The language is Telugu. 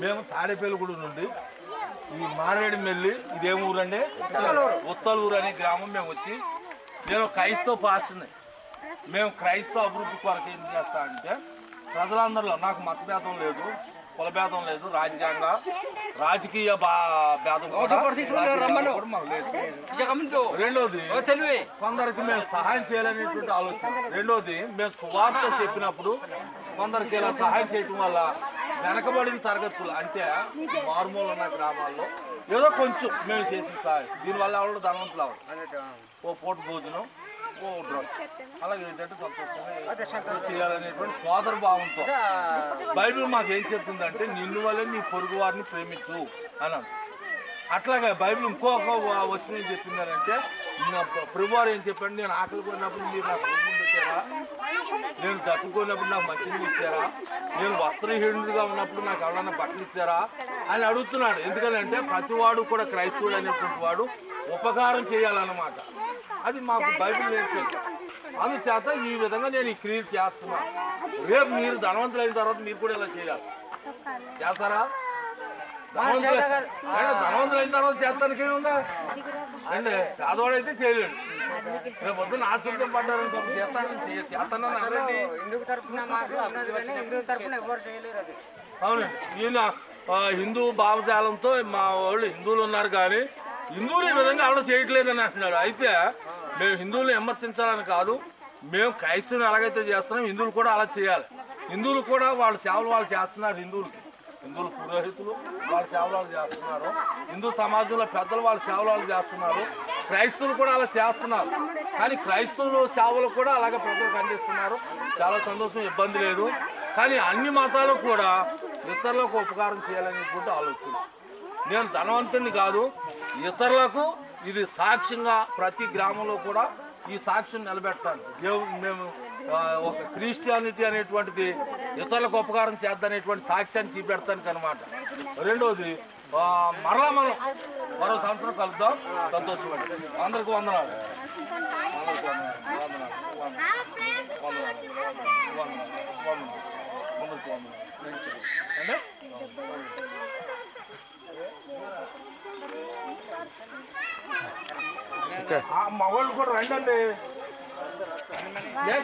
మేము తాడేపల్లిగూడు నుండి ఈ మారేడు మెల్లి ఇదేం ఊరండి. ఉత్తలూరు. అనే గ్రామం మేము వచ్చి నేను క్రైస్తవ పాస్టర్ని. మేము క్రైస్తవ అభివృద్ధి కొరకు ఏం చేస్తా అంటే ప్రజలందరిలో నాకు మతభేదం లేదు కులభేదం లేదు రాజ్యాంగ రాజకీయ భేదం లేదు. రెండోది కొందరికి మేము సహాయం చేయాలనేటువంటి ఆలోచన. రెండోది మేము సువార్త చెప్పినప్పుడు కొందరికి ఇలా సహాయం చేయటం వల్ల వెనకబడిన తరగతులు అంటే మారుమూల ఉన్న గ్రామాల్లో ఏదో కొంచెం మేము చేసిన సహాయం దీనివల్ల ఎవరు ధనవంతులు అవ్వరు. ఓ పూట భోజనం ఓ డ్రగ్ అలాగే ఏంటంటే సంతోషంగా చేయాలనేటువంటి సోదర భావంతో. బైబిల్ మాకు ఏం చెప్తుందంటే నిన్ను వల్లే నీ పొరుగు వారిని ప్రేమించు అన్నాడు అట్లాగే బైబిల్ ఇంకొక వచ్చిన ఏం చెప్పిందంటే ప్రభువారు ఏం చెప్పండి? నేను ఆకలి కొన్నప్పుడు మీరు నాకు ఇచ్చారా నేను తట్టుకున్నప్పుడు నాకు మంచిని ఇచ్చారా? నేను వస్త్రహీనుడిగా ఉన్నప్పుడు నాకు ఎవరైనా బట్టలు ఇచ్చారా? అని అడుగుతున్నాడు. ఎందుకంటే ప్రతివాడు కూడా క్రైస్తవుడు అనేటువంటి వాడు ఉపకారం చేయాలన్నమాట. అది మాకు బైబిల్ నేర్పింది అందుచేత ఈ విధంగా నేను ఈ క్రియలు చేస్తున్నాను రేపు మీరు ధనవంతులైన తర్వాత మీరు కూడా ఇలా చేయాలి. చేస్తారా? ధనవంతులు అయినా ధనవంతులైన తర్వాత చేస్తానికి ఏముందా అంటే పేదవాడైతే చేయలేడు. రేపు పొద్దున్న ఆశ్చర్యం పడ్డారని కొంత చేస్తానని చేయ- చేస్తానని అనరండి హిందూ తరఫున మాకు ఉన్నది కానీ హిందూ తరఫున ఎవరు చేయలేరు అది. అవునండి ఈయన హిందూ భావజాలంతో మా వాళ్ళు హిందువులు ఉన్నారు కానీ హిందువులు ఈ విధంగా ఆవిడ చేయట్లేదని అంటున్నాడు. అయితే మేము హిందువులు విమర్శించాలని కాదు మేము క్రైస్తవులు ఎలాగైతే చేస్తున్నాం హిందువులు కూడా అలా చేయాలి. హిందువులు కూడా వాళ్ళ సేవలు వాళ్ళు చేస్తున్నారు హిందువులకి. హిందువులు పురోహితులు వాళ్ళ సేవలు చేస్తున్నారు. హిందూ సమాజంలో పెద్దలు వాళ్ళ సేవలు చేస్తున్నారు. క్రైస్తవులు కూడా అలా చేస్తున్నారు. కానీ క్రైస్తవులు సేవలు కూడా అలాగే ప్రజలకు అందిస్తున్నారు. చాలా సంతోషం ఇబ్బంది లేదు. కానీ అన్ని మతాలు కూడా ఇతరులకు ఉపకారం చేయాలనేటువంటి ఆలోచన. నేను ధనవంతుని కాదు ఇతరులకు ఇది సాక్ష్యంగా ప్రతి గ్రామంలో కూడా ఈ సాక్ష్యం నిలబెట్టాలి దేవుడు మేము ఒక క్రిస్టియానిటీ అనేటువంటిది ఇతరులకు ఉపకారం చేద్దనేటువంటి సాక్ష్యాన్ని చూపెడతానికి అనమాట రెండవది మరలా మనం మరో సంవత్సరం కలుద్దాం. సంతోషమండి అందరికీ వందనాలు. మగవాళ్ళు కూడా రండి ഞാൻ